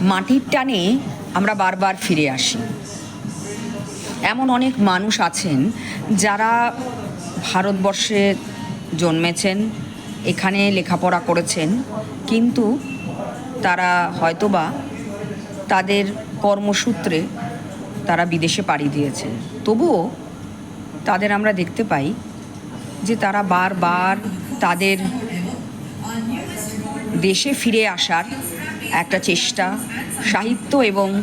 মাটির টানে আমরা বারবার ফিরে আসি। এমন অনেক মানুষ আছেন যারা ভারতবর্ষে জন্মেছেন, এখানে লেখাপড়া করেছেন, কিন্তু তারা হয়তোবা তাদের কর্মসূত্রে তারা বিদেশে পাড়ি দিয়েছেন। তবুও তাদের আমরা দেখতে পাই যে তারা বারবার তাদের দেশে ফিরে আসার একটা চেষ্টা, সাহিত্য এবং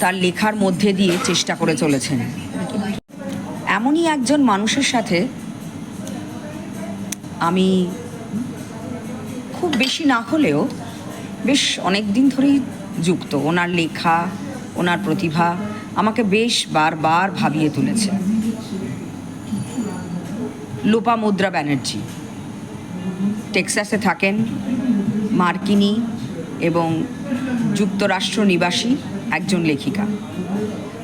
তার লেখার মধ্যে দিয়ে চেষ্টা করে চলেছেন। এমনই একজন মানুষের সাথে আমি খুব বেশি না হলেও বেশ অনেক দিন ধরেই যুক্ত। ওনার লেখা, ওনার প্রতিভা আমাকে বেশ বারবার ভাবিয়ে তুলেছে। লোপামুদ্রা ব্যানার্জি। টেক্সাসে থাকেন মার্কিনী এবং যুক্তরাষ্ট্র নিবাসী একজন লেখিকা।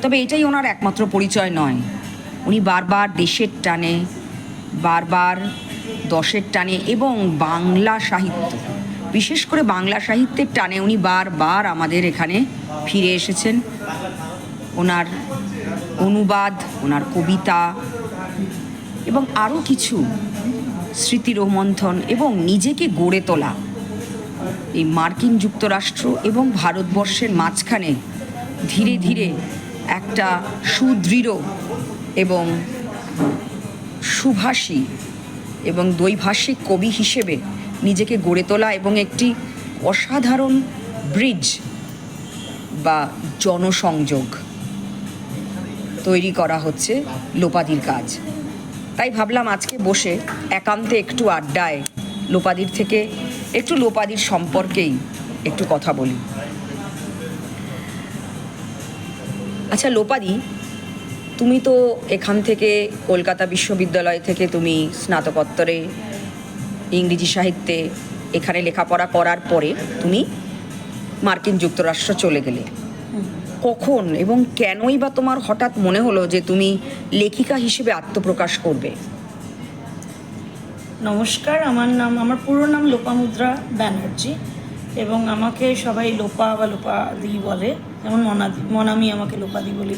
তবে এটাই ওনার একমাত্র পরিচয় নয়। উনি বারবার দেশের টানে, বারবার দশের টানে এবং বাংলা সাহিত্য, বিশেষ করে বাংলা সাহিত্যের টানে উনি বারবার আমাদের এখানে ফিরে এসেছেন। ওনার অনুবাদ, ওনার কবিতা এবং আরও কিছু স্মৃতি রোমন্থন এবং নিজেকে গড়ে তোলা এই মার্কিন যুক্তরাষ্ট্র এবং ভারতবর্ষের মাঝখানে ধীরে ধীরে একটা সুদৃঢ় এবং সুভাষী এবং দ্বৈভাষিক কবি হিসেবে নিজেকে গড়ে তোলা এবং একটি অসাধারণ ব্রিজ বা জনসংযোগ তৈরি করা হচ্ছে লোপাদির কাজ। তাই ভাবলাম আজকে বসে একান্তে একটু আড্ডায় লোপাদির থেকে একটু লোপাদির সম্পর্কেই একটু কথা বলি। আচ্ছা লোপাদি, তুমি তো এখান থেকে কলকাতা বিশ্ববিদ্যালয় থেকে তুমি স্নাতকোত্তরে ইংরেজি সাহিত্যে এখানে লেখাপড়া করার পরে তুমি মার্কিন যুক্তরাষ্ট্র চলে গেলে। কখন এবং কেনই বা তোমার হঠাৎ মনে হলো যে তুমি লেখিকা হিসেবে আত্মপ্রকাশ করবে? নমস্কার, আমার নাম, আমার পুরো নাম লোপামুদ্রা ব্যানার্জি এবং আমাকে সবাই লোপা বা লোপাদি বলে, যেমন মনাদি, মনামি আমাকে লোপাদি বলে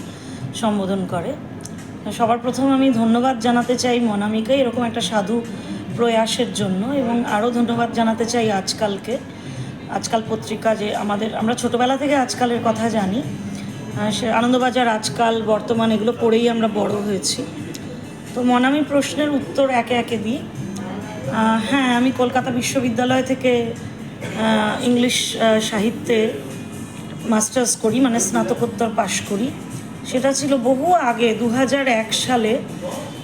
সম্বোধন করে। সবার প্রথম আমি ধন্যবাদ জানাতে চাই মনামিকে এরকম একটা সাধু প্রয়াসের জন্য এবং আরও ধন্যবাদ জানাতে চাই আজকালকে। আজকাল পত্রিকা যে আমাদের, আমরা ছোটোবেলা থেকে আজকালের কথা জানি সে আনন্দবাজার আজকাল, বর্তমান এগুলো পড়েই আমরা বড় হয়েছি। তো মনামি প্রশ্নের উত্তর একে একে দিই। হ্যাঁ আমি কলকাতা বিশ্ববিদ্যালয় থেকে ইংলিশ সাহিত্যে মাস্টার্স করি মানে স্নাতকোত্তর পাশ করি। সেটা ছিল বহু আগে দু এক সালে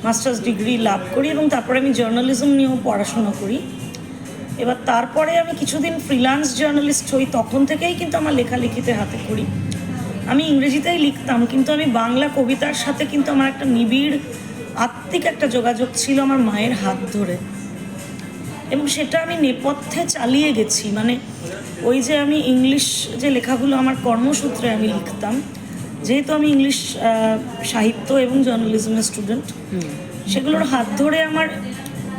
মাস্টার্স ডিগ্রি লাভ করি এবং তারপরে আমি জার্নালিজম নিয়েও পড়াশোনা করি। এবার তারপরে আমি কিছুদিন ফ্রিল্যান্স জার্নালিস্ট হই, তখন থেকেই কিন্তু আমার লেখালেখিতে হাতে করি। আমি ইংরেজিতেই লিখতাম, কিন্তু আমি বাংলা কবিতার সাথে কিন্তু আমার একটা নিবিড়, আত্মিক একটা যোগাযোগ ছিল আমার মায়ের হাত ধরে। এবং সেটা আমি নেপথ্যে চালিয়ে গেছি। মানে ওই যে আমি ইংলিশ যে লেখাগুলো আমার কর্মসূত্রে আমি লিখতাম যেহেতু আমি ইংলিশ সাহিত্য এবং জার্নালিজমের স্টুডেন্ট সেগুলোর হাত ধরে আমার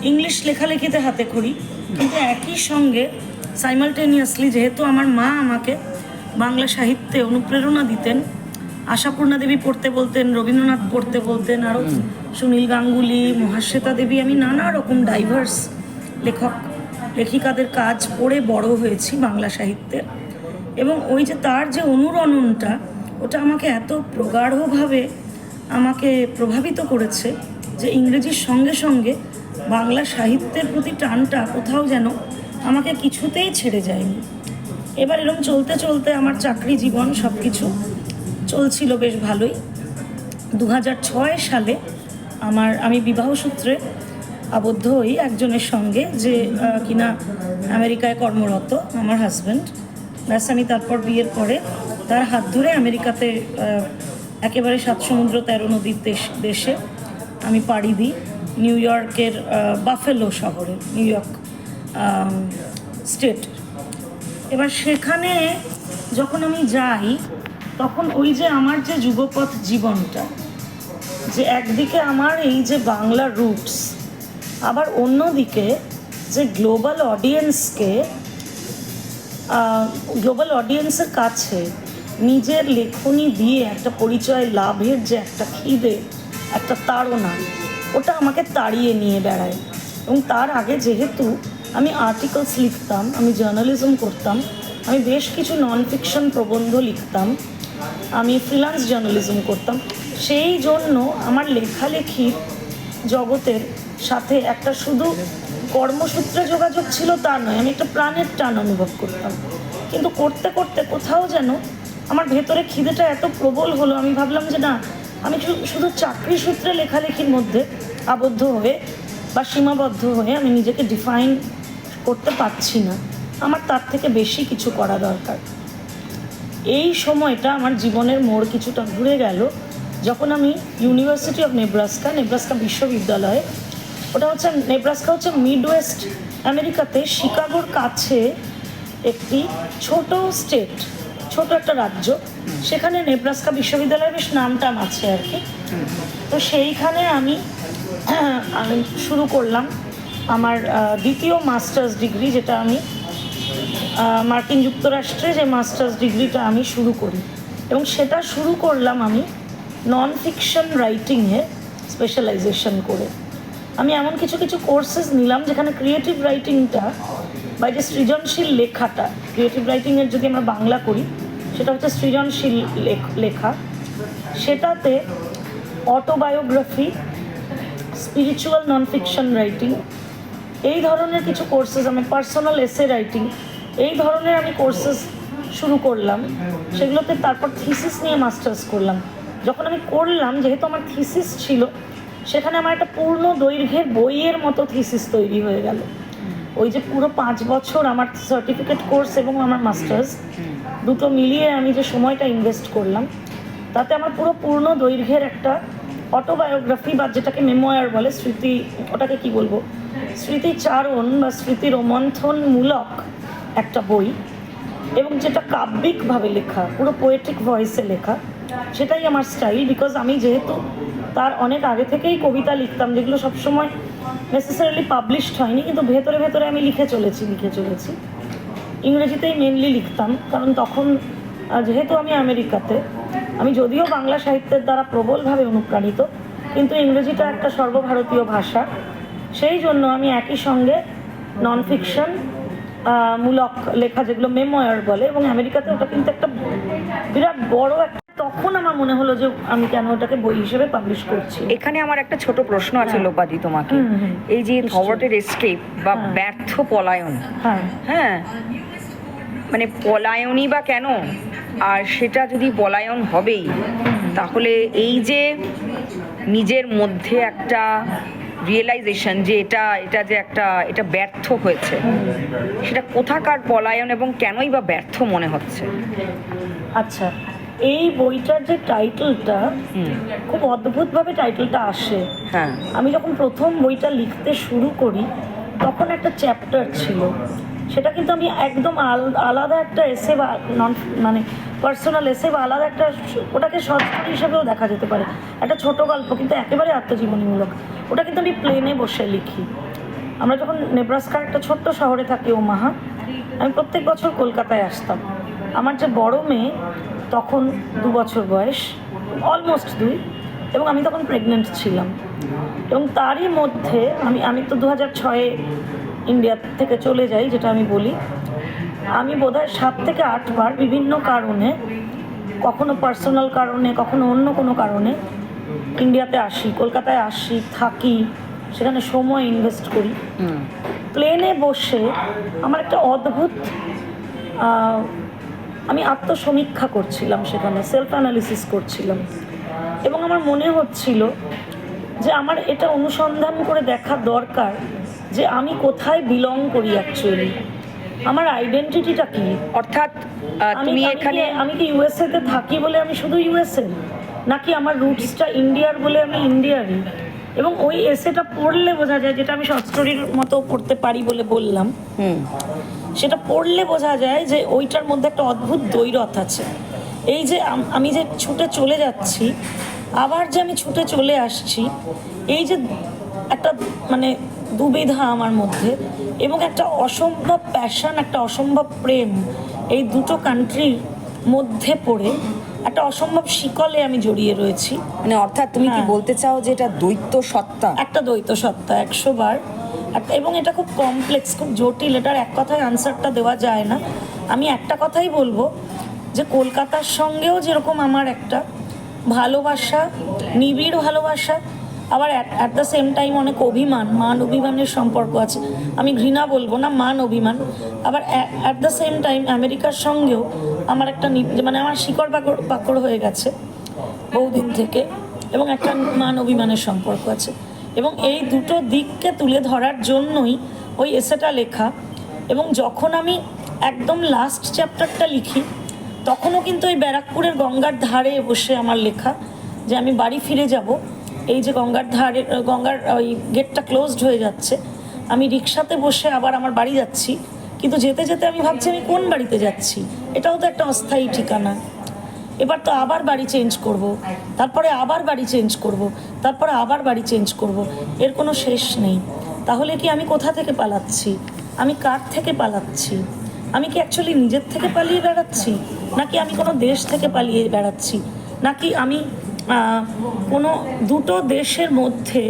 ইংলিশ লেখালেখিতে হাতে করি কিন্তু একই সঙ্গে সাইমালটেনিয়াসলি যেহেতু আমার মা আমাকে বাংলা সাহিত্যে অনুপ্রেরণা দিতেন আশাপূর্ণা দেবী পড়তে বলতেন রবীন্দ্রনাথ পড়তে বলতেন আরও সুনীল গাঙ্গুলি মহাশ্বেতা দেবী আমি নানা রকম ডাইভার্স লেখক, লেখিকাদের কাজ পড়ে বড় হয়েছি বাংলা সাহিত্যে। এবং ওই যে তার যে অনুরণনটা, ওটা আমাকে এত প্রগাঢ়ভাবে আমাকে প্রভাবিত করেছে যে ইংরেজির সঙ্গে সঙ্গে বাংলা সাহিত্যের প্রতি টানটা কোথাও যেন আমাকে কিছুতেই ছেড়ে যায়নি। এবার এরকম চলতে চলতে আমার চাকরি জীবন সব কিছু চলছিল বেশ ভালোই। দু সালে আমার, আমি বিবাহ সূত্রে আবদ্ধ হই একজনের সঙ্গে যে কিনা আমেরিকায় কর্মরত, আমার হাজব্যান্ড ব্যাস, আমি তারপর বিয়ের পরে তার হাত ধরে আমেরিকাতে একেবারে সাত সমুদ্র তেরো নদীর দেশ, দেশে আমি পাড়ি দিই নিউ ইয়র্কের বাফেলো শহরে, নিউ ইয়র্ক স্টেট। এবার সেখানে যখন আমি যাই, তখন ওই যে আমার যে যুগপথ জীবনটা, যে একদিকে আমার এই যে বাংলা রুটস আবার অন্যদিকে যে গ্লোবাল অডিয়েন্সকে গ্লোবাল অডিয়েন্সের কাছে নিজের লেখনী দিয়ে একটা পরিচয় লাভের যে একটা খিদে, একটা তাড়না, ওটা আমাকে তাড়িয়ে নিয়ে বেড়ায়। এবং তার আগে যেহেতু আমি আর্টিকেলস লিখতাম, আমি জার্নালিজম করতাম, আমি বেশ কিছু নন ফিকশন প্রবন্ধ লিখতাম, আমি ফ্রিল্যান্স জার্নালিজম করতাম, সেই জন্য আমার লেখালেখির জগতের সাথে একটা শুধু কর্মসূত্রে যোগাযোগ ছিল তা নয়, আমি একটা প্রাণের টান অনুভব করতাম। কিন্তু করতে করতে কোথাও যেন আমার ভেতরে খিদেটা এত প্রবল হলো, আমি ভাবলাম যে না, আমি শুধু চাকরি সূত্রে লেখালেখির মধ্যে আবদ্ধ হয়ে বা সীমাবদ্ধ হয়ে আমি নিজেকে ডিফাইন করতে পারছি না। আমার তার থেকে বেশি কিছু করা দরকার। এই সময়টা আমার জীবনের মোড় কিছুটা ঘুরে গেল। যখন আমি ইউনিভার্সিটি অফ নেব্রাস্কা নেব্রাস্কা বিশ্ববিদ্যালয়ে, ওটা হচ্ছে নেব্রাস্কা হচ্ছে মিড ওয়েস্ট আমেরিকাতে শিকাগোর কাছে একটি ছোট স্টেট ছোট একটা রাজ্য। সেখানে নেব্রাস্কা বিশ্ববিদ্যালয়ের বেশ নাম টাম আছে আর কি। তো সেইখানে আমি আমি শুরু করলাম আমার দ্বিতীয় মাস্টার্স ডিগ্রি, যেটা আমি মার্কিন যুক্তরাষ্ট্রে যে মাস্টার্স ডিগ্রিটা আমি শুরু করি। এবং সেটা শুরু করলাম আমি নন ফিকশন রাইটিংয়ে স্পেশালাইজেশন করে। আমি এমন কিছু কিছু কোর্সেস নিলাম যেখানে ক্রিয়েটিভ রাইটিংটা বা যে সৃজনশীল লেখাটা ক্রিয়েটিভ রাইটিংয়ের যদি আমরা বাংলা করি, সেটা হচ্ছে সৃজনশীল লেখ- সেটাতে autobiography spiritual non fiction writing এই ধরনের কিছু কোর্সেস আমি পার্সোনাল এসে রাইটিং এই ধরনের আমি কোর্সেস শুরু করলাম। সেগুলোতে তারপর থিসিস নিয়ে মাস্টার্স করলাম। যখন আমি করলাম যেহেতু আমার থিসিস ছিল সেখানে আমার একটা পূর্ণ দৈর্ঘ্যের বইয়ের মতো থিসিস তৈরি হয়ে গেল। ওই যে পুরো পাঁচ বছর আমার সার্টিফিকেট কোর্স এবং আমার মাস্টার্স দুটো মিলিয়ে আমি যে সময়টা ইনভেস্ট করলাম তাতে আমার পুরো পূর্ণ দৈর্ঘ্যের একটা অটোবায়োগ্রাফি বা যেটাকে মেমোয়ার বলে স্মৃতি ওটাকে কি বলব? স্মৃতিচারণ বা স্মৃতি রোমন্থনমূলক একটা বই এবং যেটা কাব্যিকভাবে লেখা পুরো পোয়েট্রিক ভয়েসে লেখা। সেটাই আমার স্টাইল বিকজ আমি যেহেতু তার অনেক আগে থেকেই কবিতা লিখতাম, যেগুলো সবসময় নেসেসারিলি পাবলিশড হয়নি, কিন্তু ভেতরে ভেতরে আমি লিখে চলেছি লিখে চলেছি। ইংরেজিতেই মেনলি লিখতাম, কারণ তখন যেহেতু আমি আমেরিকাতে, আমি যদিও বাংলা সাহিত্যের দ্বারা প্রবলভাবে অনুপ্রাণিত, কিন্তু ইংরেজিটা একটা সর্বভারতীয় ভাষা। সেই জন্য আমি একই সঙ্গে নন ফিকশন মূলক লেখা যেগুলো মেমোয়ার বলে, এবং আমেরিকাতে ওটা কিন্তু একটা বিরাট বড় একটা তখন আমার মনে হলো যে আমি কেন ওটাকে বই হিসেবে পাবলিশ করছি। এখানে আমার একটা ছোট প্রশ্ন আছে হ্যাঁ। লোপাদি তোমাকে। এই যে থবটের এসকেপ বা হ্যাঁ। ব্যর্থ পলায়ন। হ্যাঁ। হ্যাঁ? মানে পলায়নই বা কেন? আর সেটা যদি পলায়ন হবেই তাহলে এই যে নিজের মধ্যে একটা রিয়েলাইজেশন যে এটা এটা যে একটা এটা ব্যর্থ হয়েছে সেটা কোথাকার পলায়ন এবং কেনই বা ব্যর্থ মনে হচ্ছে? আচ্ছা। এই বইটার যে টাইটেলটা খুব অদ্ভুতভাবে টাইটেলটা আসে। হ্যাঁ। আমি যখন প্রথম বইটা লিখতে শুরু করি তখন একটা চ্যাপ্টার ছিল। সেটা কিন্তু আমি একদম আল- আলাদা একটা এসে বা নন মানে পার্সোনাল এসে বা আলাদা একটা ওটাকে সৎকার হিসেবেও দেখা যেতে পারে। একটা ছোট গল্প কিন্তু একেবারে আত্মজীবনীমূলক। ওটা কিন্তু আমি প্লেনে বসে লিখি। আমরা যখন নেব্রাস্কার একটা ছোট্ট শহরে থাকি ওমাহা আমি প্রত্যেক বছর কলকাতায় আসতাম। আমার যে বড় মেয়ে তখন দু বছর বয়স অলমোস্ট দুই এবং আমি তখন প্রেগনেন্ট ছিলাম। এবং তারই মধ্যে আমি আমি তো দু হাজার ছয়ে ইন্ডিয়া থেকে চলে যাই যেটা আমি বলি। আমি বোধহয় সাত থেকে আটবার বিভিন্ন কারণে কখনো পার্সোনাল কারণে কখনো অন্য কোনো কারণে ইন্ডিয়াতে আসি কলকাতায় আসি থাকি সেখানে সময় ইনভেস্ট করি। প্লেনে বসে আমার একটা অদ্ভুত আমি আত্মসমীক্ষা করছিলাম সেখানে সেলফ অ্যানালিসিস করছিলাম। এবং আমার মনে হচ্ছিল যে আমার এটা অনুসন্ধান করে দেখা দরকার যে আমি কোথায় বিলং করি অ্যাকচুয়ালি আমার আইডেন্টিটিটা কি? অর্থাৎ আমি তুমি এখানে আমি কি ইউএসএ তে থাকি বলে আমি শুধু ইউএসএ নাকি আমার রুটসটা ইন্ডিয়ার বলে আমি ইন্ডিয়ারই এবং ওই এসেটা পড়লে বোঝা যায় যেটা আমি শর্ট স্টোরির মতো পড়তে পারি বলে বললাম। হুম। সেটা পড়লে বোঝা যায় যে ওইটার মধ্যে একটা অদ্ভুত দৈরথ আছে। এই যে আমি যে ছুটে চলে যাচ্ছি আবার যে আমি ছুটে চলে আসছি এই যে একটা মানে দুবিধা আমার মধ্যে এবং একটা অসম্ভব প্যাশন একটা অসম্ভব প্রেম এই দুটো কান্ট্রির মধ্যে পড়ে একটা অসম্ভব শিকলে আমি জড়িয়ে রয়েছি। মানে অর্থাৎ তুমি কি হ্যাঁ। বলতে চাও যে এটা দ্বৈত সত্তা? একটা দ্বৈত সত্তা একশো বার। এবং এটা খুব কমপ্লেক্স খুব জটিল, এটার এক কথায় আনসারটা দেওয়া যায় না। আমি একটা কথাই বলব যে কলকাতার সঙ্গেও যেরকম আমার একটা ভালোবাসা, নিবিড় ভালোবাসা, আবার অ্যাট দ্য সেম টাইম অনেক অভিমান, মান অভিমানের সম্পর্ক আছে। আমি ঘৃণা বলব না, মান অভিমান। আবার অ্যাট দ্য সেম টাইম আমেরিকার সঙ্গেও আমার একটা মানে আমার শিকড় বাকড় বাকড় হয়ে গেছে বহুদিন থেকে এবং একটা মান অভিমানের সম্পর্ক আছে। এবং এই দুটো দিককে তুলে ধরার জন্যই ওই এসেটা লেখা। এবং যখন আমি একদম লাস্ট চ্যাপ্টারটা লিখি, তখনও কিন্তু ওই ব্যারাকপুরের গঙ্গার ধারে বসে আমার লেখা যে আমি বাড়ি ফিরে যাব। এই যে গঙ্গার ধারে, গঙ্গার ওই গেটটা ক্লোজড হয়ে যাচ্ছে, আমি রিক্সাতে বসে আবার আমার বাড়ি যাচ্ছি। কিন্তু যেতে যেতে আমি ভাবছি আমি কোন বাড়িতে যাচ্ছি? এটাও তো একটা অস্থায়ী ঠিকানা। এবার তো আবার বাড়ি চেঞ্জ করব। তারপরে আবার বাড়ি চেঞ্জ করব। তারপরে আবার বাড়ি চেঞ্জ করব। এর কোনো শেষ নেই তাহলে কি আমি কোথা থেকে পালাচ্ছি আমি কার থেকে পালাচ্ছি আমি কি অ্যাকচুয়ালি নিজের থেকে পালিয়ে বেড়াচ্ছি নাকি আমি কোনো দেশ থেকে পালিয়ে বেড়াচ্ছি নাকি আমি কোনো দুটো দেশের মধ্যে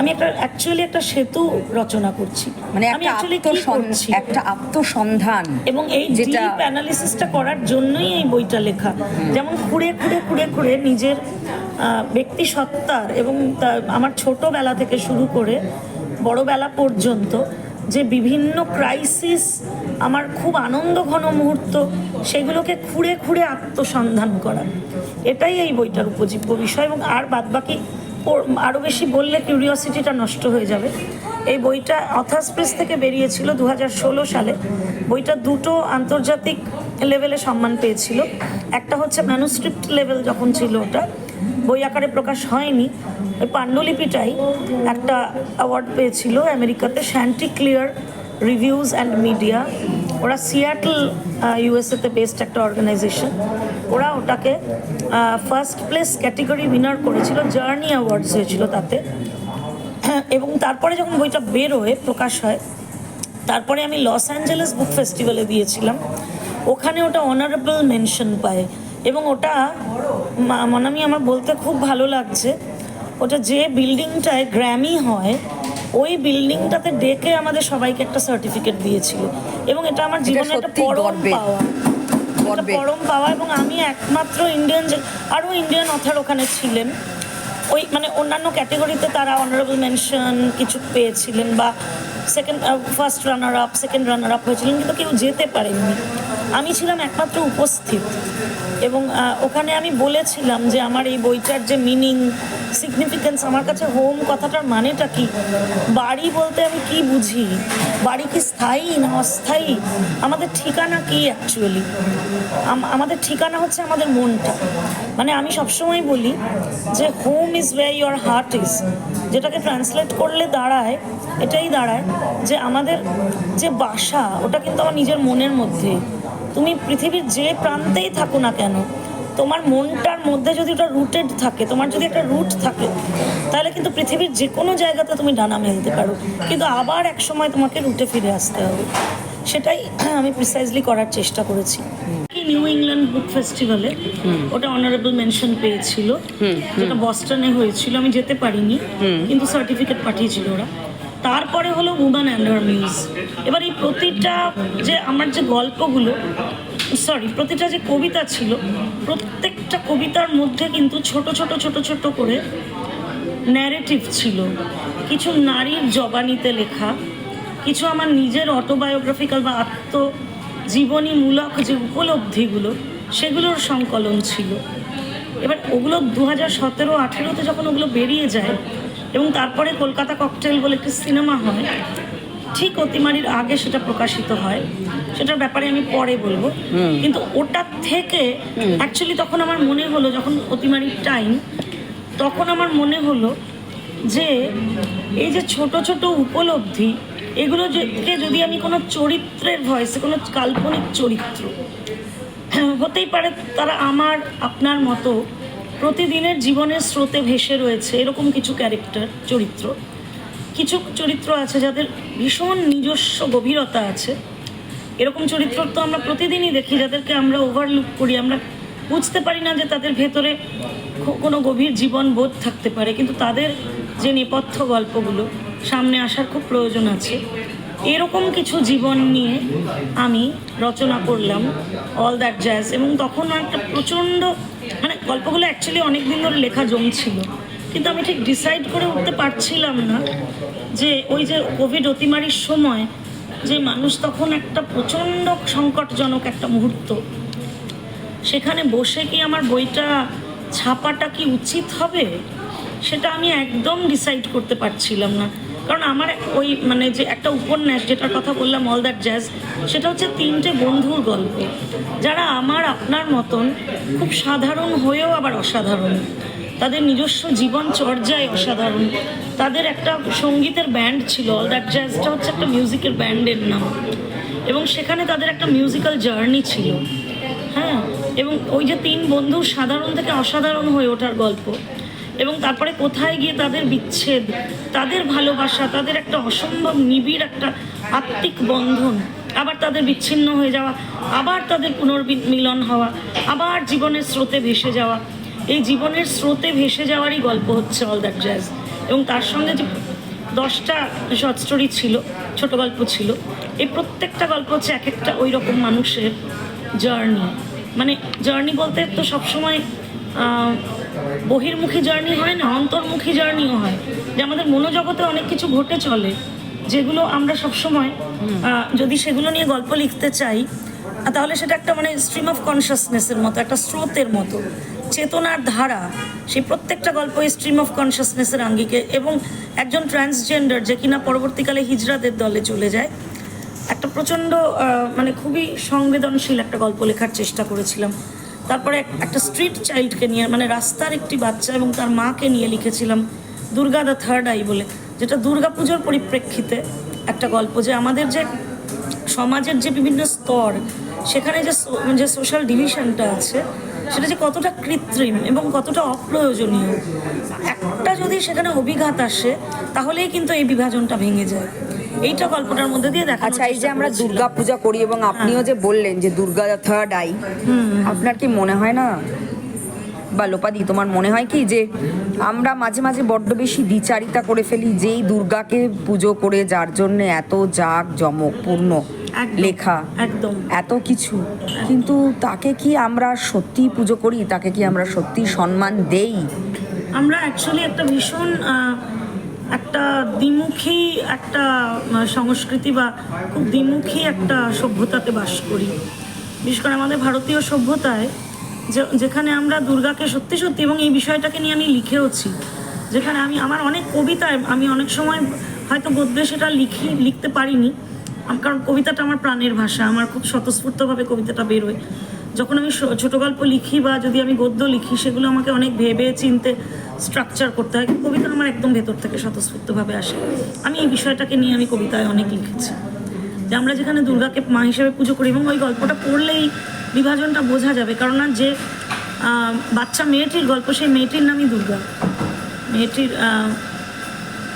আমি একটা অ্যাকচুয়ালি একটা সেতু রচনা করছি। মানে আমি একটা actually কি করছি? একটা আত্মসন্ধান এবং এই যেটা ডিপ অ্যানালিসিসটা করার জন্যই এই বইটা লেখা। যেমন খুঁড়ে খুঁড়ে খুঁড়ে খুঁড়ে নিজের ব্যক্তি সত্তার এবং আমার ছোটবেলা থেকে শুরু করে বড়বেলা পর্যন্ত যে বিভিন্ন ক্রাইসিস আমার খুব আনন্দ ঘন মুহূর্ত সেগুলোকে খুঁড়ে খুঁড়ে আত্মসন্ধান করা। এটাই এই বইটার উপজীব্য বিষয় এবং আর বাদবাকি আরও বেশি বললে কিউরিওসিটিটা নষ্ট হয়ে যাবে। এই বইটা অথার্স প্রেস থেকে বেরিয়েছিল দু হাজার ষোলো সালে। বইটা দুটো আন্তর্জাতিক লেভেলে সম্মান পেয়েছিল। একটা হচ্ছে ম্যানুস্ক্রিপ্ট লেভেল যখন ছিল ওটা। বই আকারে প্রকাশ হয়নি। ওই পাণ্ডুলিপিটাই একটা অ্যাওয়ার্ড পেয়েছিল আমেরিকাতে। Chanticleer reviews and media ওরা সিয়াটল ইউএসএতে বেস্ট একটা অর্গানাইজেশন ওরা ওটাকে ফার্স্ট প্লেস ক্যাটেগরি উইনার করেছিল জার্নি অ্যাওয়ার্ডস হয়েছিল তাতে। এবং তারপরে যখন বইটা বেরোয়, প্রকাশ হয়, তারপরে আমি লস অ্যাঞ্জেলেস বুক ফেস্টিভ্যালে দিয়েছিলাম ওখানে ওটা অনারেবল মেনশন পায়। এবং ওটা মনামি, আমার বলতে খুব ভালো লাগছে। ওটা যে বিল্ডিংটায় গ্র্যামি হয় ওই বিল্ডিংটাতে ডেকে আমাদের সবাইকে একটা সার্টিফিকেট দিয়েছিল। এবং এটা আমার জীবনে একটা পরম পাওয়া। একটা পরম পাওয়া এবং আমি একমাত্র ইন্ডিয়ান যে আরও ইন্ডিয়ান অথার ওখানে ছিলেন। ওই মানে অন্যান্য ক্যাটেগরিতে তারা অনারেবল মেনশন কিছু পেয়েছিলেন বা second first runner up second runner up হয়েছিলেন কিন্তু কেউ যেতে পারেননি। আমি ছিলাম একমাত্র উপস্থিত। এবং ওখানে আমি বলেছিলাম যে আমার এই বইটার যে মিনিং সিগনিফিকেন্স আমার কাছে হোম কথাটার মানেটা কি? বাড়ি বলতে আমি কি বুঝি? বাড়ি কি স্থায়ী না অস্থায়ী? আমাদের ঠিকানা কি অ্যাকচুয়ালি আমাদের ঠিকানা হচ্ছে আমাদের মনটা। মানে আমি সবসময় বলি যে home is where your heart is যেটাকে ট্রান্সলেট করলে দাঁড়ায়, এটাই দাঁড়ায় যে আমাদের যে বাসা, ওটা কিন্তু আমার নিজের মনের মধ্যে। তুমি পৃথিবীর যে প্রান্তেই থাকো না কেন তোমার মনটার মধ্যে যদি ওটা রুটেড থাকে তোমার যদি একটা রুট থাকে তাহলে কিন্তু পৃথিবীর যে কোনো জায়গাতে তুমি ডানা মেলতে পারো। কিন্তু আবার এক সময় তোমাকে রুটে ফিরে আসতে হবে। সেটাই আমি প্রিসাইজলি করার চেষ্টা করেছি। নিউ ইংল্যান্ড বুক ফেস্টিভ্যালে ওটা অনারেবল মেনশন পেয়েছিল। যেটা বস্টনে হয়েছিল আমি যেতে পারিনি। কিন্তু সার্টিফিকেট পাঠিয়েছিল ওরা। তারপরে হলো উমান অ্যান্ড হার মিউজ এবার এই প্রতিটা যে আমার যে গল্পগুলো সরি প্রতিটা যে কবিতা ছিল, প্রত্যেকটা কবিতার মধ্যে কিন্তু ছোট ছোট ছোট ছোট করে ন্যারেটিভ ছিল। কিছু নারীর জবানিতে লেখা, কিছু আমার নিজের অটোবায়োগ্রাফিক্যাল বা আত্মজীবনীমূলক যে উপলব্ধিগুলো, সেগুলোর সংকলন ছিল। এবার ওগুলো দু হাজার সতেরো, আঠেরোতে যখন ওগুলো বেরিয়ে যায় এবং তারপরে কলকাতা ককটেল বলে একটি সিনেমা হয় ঠিক অতিমারির আগে সেটা প্রকাশিত হয়। সেটার ব্যাপারে আমি পরে বলব। কিন্তু ওটার থেকে অ্যাকচুয়ালি তখন আমার মনে হলো যখন অতিমারির টাইম তখন আমার মনে হলো যে এই যে ছোট ছোট উপলব্ধি এগুলো যে- যদি আমি কোনো চরিত্রের ভয়েসে কোনো কাল্পনিক চরিত্র হতেই পারে তারা আমার আপনার মতো প্রতিদিনের জীবনের স্রোতে ভেসে রয়েছে এরকম কিছু ক্যারেক্টার চরিত্র। কিছু চরিত্র আছে যাদের ভীষণ নিজস্ব গভীরতা আছে। এরকম চরিত্র তো আমরা প্রতিদিনই দেখি, যাদেরকে আমরা ওভারলুক করি। আমরা বুঝতে পারি না যে তাদের ভেতরে কোনো গভীর জীবন বোধ থাকতে পারে। কিন্তু তাদের যে নেপথ্য গল্পগুলো সামনে আসার খুব প্রয়োজন আছে। এরকম কিছু জীবন নিয়ে আমি রচনা করলাম অল দ্যাট জ্যাজ এবং তখন একটা প্রচণ্ড মানে গল্পগুলো অ্যাকচুয়ালি অনেক দিন ধরে লেখা জমছিল। কিন্তু আমি ঠিক ডিসাইড করে উঠতে পারছিলাম না যে ওই যে কোভিড অতিমারির সময় যে মানুষ তখন একটা প্রচণ্ড সংকটজনক একটা মুহূর্ত। সেখানে বসে কি আমার বইটা ছাপাটা কি উচিত হবে? সেটা আমি একদম ডিসাইড করতে পারছিলাম না। কারণ আমার ওই মানে যে একটা উপন্যাস যেটার কথা বললাম অল দ্যাট জ্যাজ সেটা হচ্ছে তিনটে বন্ধুর গল্প। যারা আমার, আপনার মতন খুব সাধারণ হয়েও আবার অসাধারণ। তাদের নিজস্ব জীবন চর্যায় অসাধারণ। তাদের একটা সঙ্গীতের ব্যান্ড ছিল অল দ্যাট জ্যাজটা হচ্ছে একটা মিউজিকের ব্যান্ডের নাম। এবং সেখানে তাদের একটা মিউজিক্যাল জার্নি ছিল। হ্যাঁ? এবং ওই যে তিন বন্ধু সাধারণ থেকে অসাধারণ হয়ে ওঠার গল্প। এবং তারপরে কোথায় গিয়ে তাদের বিচ্ছেদ, তাদের ভালোবাসা, তাদের একটা অসম্ভব নিবিড় একটা আত্মিক বন্ধন, আবার তাদের বিচ্ছিন্ন হয়ে যাওয়া, আবার তাদের পুনর্মিলন হওয়া, আবার জীবনের স্রোতে ভেসে যাওয়া। এই জীবনের স্রোতে ভেসে যাওয়ারই গল্প হচ্ছে অল দ্যাট জ্যাজ এবং তার সঙ্গে যে দশটা শর্ট স্টোরি ছিল, ছোট গল্প ছিল, এই প্রত্যেকটা গল্প হচ্ছে এক একটা ওই রকম মানুষের জার্নি মানে জার্নি বলতে তো সবসময় বহির্মুখী জার্নি হয় না অন্তর্মুখী জার্নিও হয়। যে আমাদের মনোজগতে অনেক কিছু ঘটে চলে যেগুলো আমরা সবসময় যদি সেগুলো নিয়ে গল্প লিখতে চাই তাহলে সেটা একটা মানে স্ট্রিম অফ কনসিয়াসনেসের মতো একটা স্রোতের মতো। চেতনার ধারা সেই প্রত্যেকটা গল্প স্ট্রিম অফ কনসিয়াসনেসের আঙ্গিকে। এবং একজন ট্রান্সজেন্ডার যে কিনা পরবর্তীকালে হিজরাদের দলে চলে যায় একটা প্রচণ্ড মানে খুবই সংবেদনশীল একটা গল্প লেখার চেষ্টা করেছিলাম। তারপরে একটা স্ট্রিট চাইল্ডকে নিয়ে মানে রাস্তার একটি বাচ্চা এবং তার মাকে নিয়ে লিখেছিলাম দুর্গা দ্য থার্ড আই বলে, যেটা দুর্গা পুজোর পরিপ্রেক্ষিতে একটা গল্প যে আমাদের যে সমাজের যে বিভিন্ন স্তর, সেখানে যে যে সোশ্যাল ডিভিশনটা আছে, সেটা যে কতটা কৃত্রিম এবং কতটা অপ্রয়োজনীয়, একটা যদি সেখানে অভিঘাত আসে, তাহলেই কিন্তু এই বিভাজনটা ভেঙে যায়। এইটা গল্পটার মধ্যে দিয়ে দেখা আচ্ছা এই যে আমরা দুর্গা পূজা করি এবং আপনিও যে বললেন যে দুর্গা থার্ড আই আপনার কি মনে হয় না? বা লোপাদি তোমার মনে হয় কি যে আমরা মাঝে মাঝে বড্ড বেশি দ্বিচারিতা করে ফেলি যেই দুর্গাকে পুজো করে যার জন্য এত জাক জমক পূর্ণ লেখা একদম। এত কিছু। কিন্তু তাকে কি আমরা সত্যি পুজো করি? তাকে কি আমরা সত্যি সম্মান দেই? আমরা অ্যাকচুয়ালি একটা ভীষণ একটা দ্বিমুখী একটা সংস্কৃতি বা খুব দ্বিমুখী একটা সভ্যতাতে বাস করি। বিশেষ করে আমাদের ভারতীয় সভ্যতায় যে- যেখানে আমরা দুর্গাকে সত্যি সত্যি এবং এই বিষয়টাকে নিয়ে আমি লিখেওছি, যেখানে আমি, আমার অনেক কবিতায় আমি অনেক সময় হয়তো গদ্যে সেটা লিখি, লিখতে পারিনি, কারণ কবিতাটা আমার প্রাণের ভাষা, আমার খুব স্বতঃস্ফূর্তভাবে কবিতাটা বেরোয়। যখন আমি ছোট গল্প লিখি বা যদি আমি গদ্য লিখি, সেগুলো আমাকে অনেক ভেবে চিনতে স্ট্রাকচার করতে হয়। কবিতা আমার একদম ভেতর থেকে স্বতঃস্ফূর্তভাবে আসে। আমি এই বিষয়টাকে নিয়ে আমি কবিতায় অনেক লিখেছি। যে আমরা যেখানে দুর্গাকে মা হিসেবে পুজো করি এবং ওই গল্পটা পড়লেই বিভাজনটা বোঝা যাবে। কারণ যে বাচ্চা মেয়েটির গল্প, সেই মেয়েটির নামই দুর্গা। মেয়েটির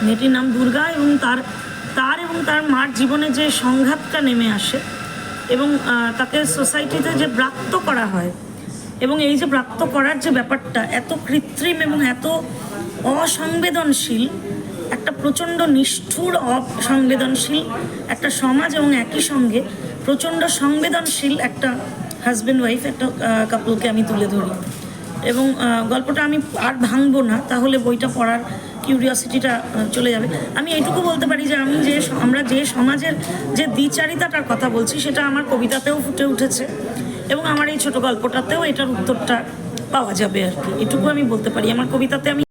মেয়েটির নাম দুর্গা এবং তার তার এবং তার মার জীবনে যে সংঘাতটা নেমে আসে এবং তাকে সোসাইটিতে যে ব্রাত্য করা হয়, এবং এই যে ব্রাত্য করার যে ব্যাপারটা, এত কৃত্রিম এবং এত অসংবেদনশীল, একটা প্রচণ্ড নিষ্ঠুর, অসংবেদনশীল একটা সমাজ এবং একই সঙ্গে প্রচণ্ড সংবেদনশীল একটা হাজব্যান্ড ওয়াইফ একটা কাপলকে আমি তুলে ধরি। এবং গল্পটা আমি আর ভাঙবো না, তাহলে বইটা পড়ার কিউরিয়াসিটিটা চলে যাবে। আমি এইটুকু বলতে পারি যে আমি যে আমরা যে সমাজের যে দ্বিচারিতাটার কথা বলছি, সেটা আমার কবিতাতেও ফুটে উঠেছে এবং আমার এই ছোট গল্পটাতেও এটার উত্তরটা পাওয়া যাবে আর কি। এটুকু আমি বলতে পারি। আমার কবিতাতে আমি